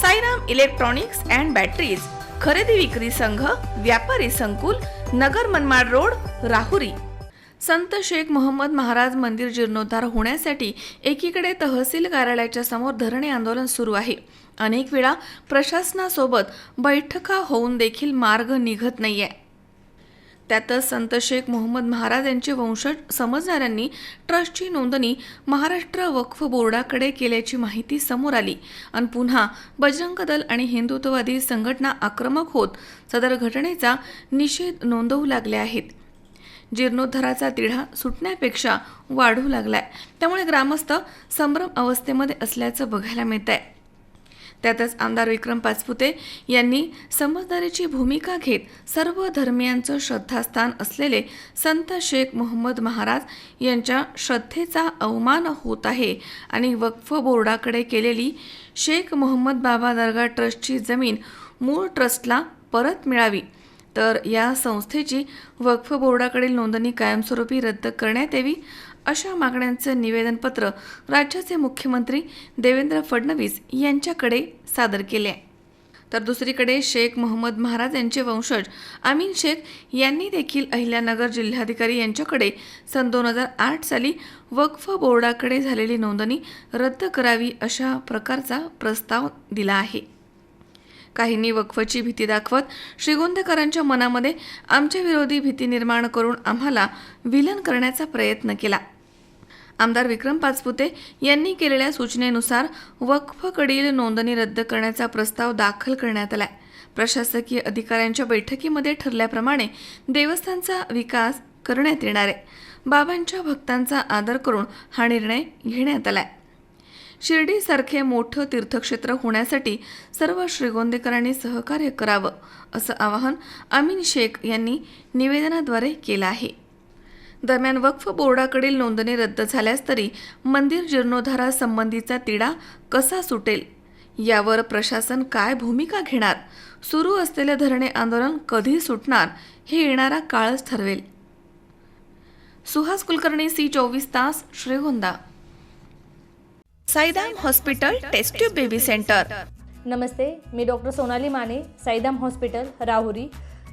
Sairam electronics and batteries खरेदी विक्री संघ व्यापारी संकुल नगर मनमाड रोड राहुरी. संत शेख मोहम्मद महाराज मंदिर जीर्णोद्धार होण्यासाठी एकीकडे तहसील कार्यालयाच्या समोर धरणे आंदोलन सुरू आहे. अनेक वेळा प्रशासनासोबत बैठका होऊन देखील मार्ग निघत नाही आहे त्यातच संत शेख मोहम्मद महाराज यांचे वंशज समजणाऱ्यांनी ट्रस्टची नोंदणी महाराष्ट्र वक्फ बोर्डाकडे केल्याची माहिती समोर आली. आणि पुन्हा बजरंग दल आणि हिंदुत्ववादी संघटना आक्रमक होत सदर घटनेचा निषेध नोंदवू लागले आहेत. जीर्णोद्धाराचा तिढा सुटण्यापेक्षा वाढू लागलाय. त्यामुळे ग्रामस्थ संभ्रम अवस्थेमध्ये असल्याचं बघायला मिळत आहे त्यातच आमदार विक्रम पाचपुते यांनी समजदारीची भूमिका घेत सर्व धर्मियांचं श्रद्धास्थान असलेले संत शेख मोहम्मद महाराज यांच्या श्रद्धेचा अवमान होत आहे. आणि वक्फ बोर्डाकडे केलेली शेख मोहम्मद बाबा दर्गा ट्रस्टची जमीन मूळ ट्रस्टला परत मिळावी. तर या संस्थेची वक्फ बोर्डाकडील नोंदणी कायमस्वरूपी रद्द करण्यात यावी. अशा मागण्यांचं निवेदनपत्र राज्याचे मुख्यमंत्री देवेंद्र फडणवीस यांच्याकडे सादर केले आहे. तर दुसरीकडे शेख मोहम्मद महाराज यांचे वंशज अमीन शेख यांनी देखील अहिल्यानगर जिल्हाधिकारी यांच्याकडे सन दोन हजार आठ साली वक्फ बोर्डाकडे झालेली नोंदणी रद्द करावी अशा प्रकारचा प्रस्ताव दिला आहे. काहींनी वक्फची भीती दाखवत श्रीगोंदेकरांच्या मनामध्ये आमच्या विरोधी भीती निर्माण करून आम्हाला विलन करण्याचा प्रयत्न केला. आमदार विक्रम पाचपुते यांनी केलेल्या सूचनेनुसार वक्फकडील नोंदणी रद्द करण्याचा प्रस्ताव दाखल करण्यात आला प्रशासकीय अधिकाऱ्यांच्या बैठकीमध्ये ठरल्याप्रमाणे देवस्थानचा विकास करण्यात येणार आहे. बाबांच्या भक्तांचा आदर करून हा निर्णय घेण्यात आलाय. शिर्डीसारखे मोठं तीर्थक्षेत्र होण्यासाठी सर्व श्रीगोंदेकरांनी सहकार्य करावं असं आवाहन अमीन शेख यांनी निवेदनाद्वारे केलं आहे. दरम्यान वक्फ बोर्डाकडील नोंदणी रद्द झाल्यास तरी मंदिर जीर्णोद्धारासंबंधीचा तिढा कसा सुटेल? यावर प्रशासन काय भूमिका घेणार? सुरू असलेले धरणे आंदोलन कधी सुटणार हे येणारा काळच ठरवेल. सुहास कुलकर्णी सी चोवीस तास Shrigonda. Saidam hospital test tube baby centre. नमस्ते मी डॉक्टर सोनाली माने साईदाम हॉस्पिटल राहुरी.